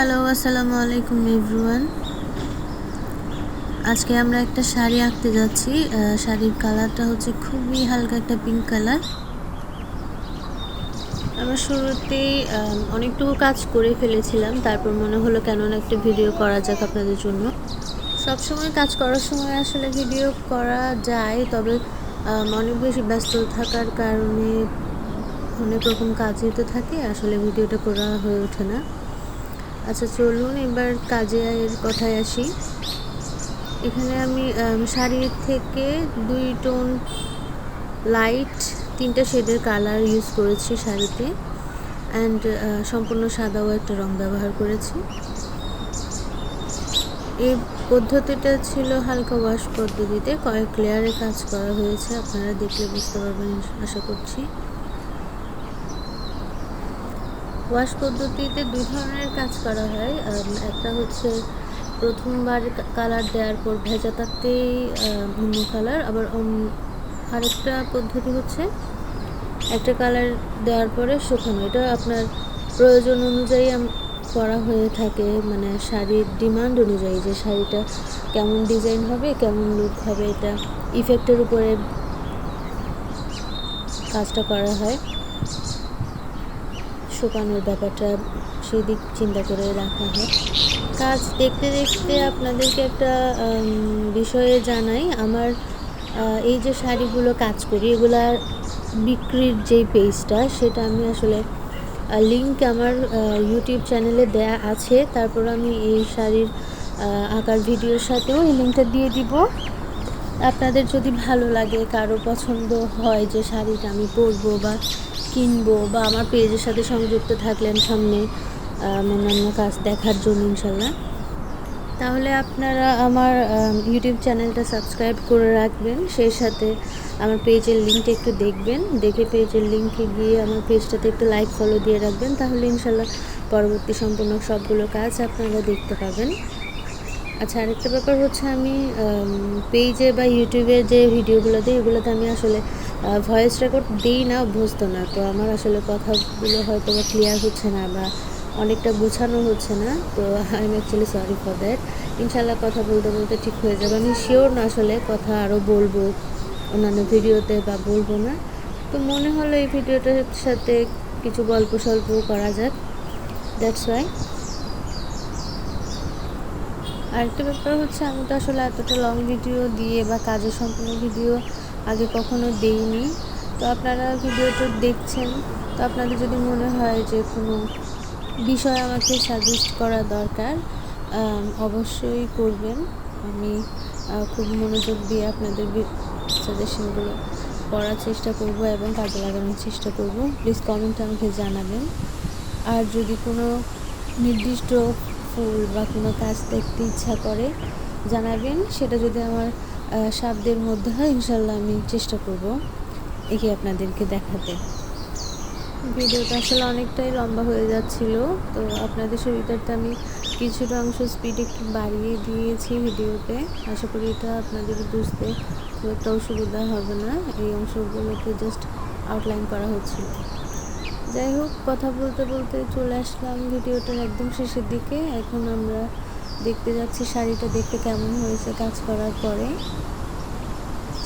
Hello আসসালামু আলাইকুম everyone আজকে আমরা একটা শাড়ি আঁকতে যাচ্ছি। শাড়ির কালারটা হচ্ছে খুবই হালকা একটা পিঙ্ক কালার আমরা শুরুতেই অনেকটুকু কাজ করে ফেলেছিলাম। তারপর মনে হলো কেননা একটা ভিডিও করা যাক আপনাদের জন্য। সবসময় কাজ করার সময় আসলে ভিডিও করা যায়, তবে অনেক বেশি ব্যস্ত থাকার কারণে অনেক রকম কাজই তো থাকে, আসলে ভিডিওটা করা হয়ে ওঠে না। আচ্ছা চলুন এবার কাজে এর কথায় আসি। এখানে আমি শাড়ির থেকে দুই টোন লাইট, তিনটা শেডের কালার ইউজ করেছি শাড়িতে। অ্যান্ড সম্পূর্ণ সাদাও একটা রং ব্যবহার করেছি। এই পদ্ধতিটা ছিল হালকা ওয়াশ পদ্ধতিতে। কয়েক লেয়ারে কাজ করা হয়েছে। আপনারা দেখলে বুঝতে পারবেন, আশা করছি। ওয়াশ পদ্ধতিতে দুই ধরনের কাজ করা হয়। একটা হচ্ছে প্রথমবার কালার দেওয়ার পর ভেজা থাকতেই অন্য কালার। আবার আরেকটা পদ্ধতি হচ্ছে একটা কালার দেওয়ার পরে শুকানো। এটা আপনার প্রয়োজন অনুযায়ী করা হয়ে থাকে। মানে শাড়ির ডিমান্ড অনুযায়ী যে শাড়িটা কেমন ডিজাইন হবে, কেমন লুক হবে, এটা ইফেক্টের উপরে কাজটা করা হয়। শুকানোর ব্যাপারটা সেদিক চিন্তা করে রাখা হয়। কাজ দেখতে দেখতে আপনাদেরকে একটা বিষয়ে জানাই। আমার এই যে শাড়িগুলো কাজ করি এগুলার বিক্রির যেই পেজটা সেটা আমি আসলে লিঙ্ক আমার ইউটিউব চ্যানেলে দেয়া আছে। তারপর আমি এই শাড়ির আঁকার ভিডিওর সাথেও এই লিঙ্কটা দিয়ে দিব। আপনাদের যদি ভালো লাগে, কারও পছন্দ হয় যে শাড়িটা আমি পরবো বা কিনবো বা আমার পেজের সাথে সংযুক্ত থাকলেন সামনে অন্যান্য কাজ দেখার জন্য ইনশাল্লাহ। তাহলে আপনারা আমার ইউটিউব চ্যানেলটা সাবস্ক্রাইব করে রাখবেন, সেই সাথে আমার পেজের লিঙ্কটা একটু দেখবেন। দেখে পেজের লিঙ্কে গিয়ে আমার পেজটাতে একটু লাইক ফলো দিয়ে রাখবেন, তাহলে ইনশাল্লাহ পরবর্তী সম্পূর্ণ সবগুলো কাজ আপনারা দেখতে পাবেন। আচ্ছা আরেকটা ব্যাপার হচ্ছে আমি পেজে বা ইউটিউবে যে ভিডিওগুলো দিই, এগুলোতে আমি আসলে ভয়েস রেকর্ড দিই না অভ্যস্ত না। তো আমার আসলে কথাগুলো হয়তো বা ক্লিয়ার হচ্ছে না বা অনেকটা গোছানো হচ্ছে না। তো I am actually sorry for that ইনশাল্লাহ কথা বলতে বলতে ঠিক হয়ে যাবে। আমি শিওর না আসলে কথা আরও বলব, অন্যান্য ভিডিওতে বা বলব না। তো মনে হলো এই ভিডিওটার সাথে কিছু গল্প স্বল্প করা যাক। দ্যাটস ওয়াই আরেকটা ব্যাপার হচ্ছে, আমি তো আসলে এতটা লং ভিডিও দিয়ে বা কাজের সম্পূর্ণ ভিডিও আগে কখনো দেইনি। তো আপনারা ভিডিওটা দেখছেন। তো আপনাদের যদি মনে হয় যে কোনো বিষয় আমাকে সাজেস্ট করা দরকার অবশ্যই করবেন। আমি খুব মনোযোগ দিয়ে আপনাদের সাজেশনগুলো পড়ার চেষ্টা করব এবং কাজে লাগানোর চেষ্টা করব। প্লিজ কমেন্টে আমাকে জানাবেন। আর যদি কোনো নির্দিষ্ট ফুল বা কোনো কাজ দেখতে ইচ্ছা করে জানাবেন, সেটা যদি আমার সাধ্যের মধ্যে হয় ইনশাল্লাহ আমি চেষ্টা করব একে আপনাদেরকে দেখাতে। ভিডিওটা আসলে অনেকটাই লম্বা হয়ে যাচ্ছিল, তো আপনাদের সুবিধার্থে আমি কিছুটা অংশ স্পিড একটু বাড়িয়ে দিয়েছি ভিডিওতে। আশা করি এটা আপনাদের বুঝতে খুব একটা অসুবিধা হবে না। এই অংশগুলোকে জাস্ট আউটলাইন করা হচ্ছিল। যাই হোক, কথা বলতে বলতে চলে আসলাম ভিডিওটার একদম শেষের দিকে। এখন আমরা দেখতে যাচ্ছি শাড়িটা দেখতে কেমন হয়েছে কাজ করার পরে।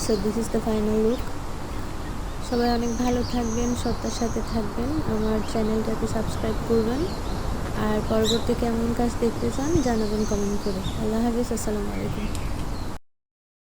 So this is the final look সবাই অনেক ভালো থাকবেন, সত্তার সাথে থাকবেন। আমার চ্যানেলটাকে সাবস্ক্রাইব করবেন। আর পরবর্তী কেমন কাজ দেখতে চান, জানাবেন কমেন্ট করে। আল্লাহ হাফিজ, আসসালামু আলাইকুম।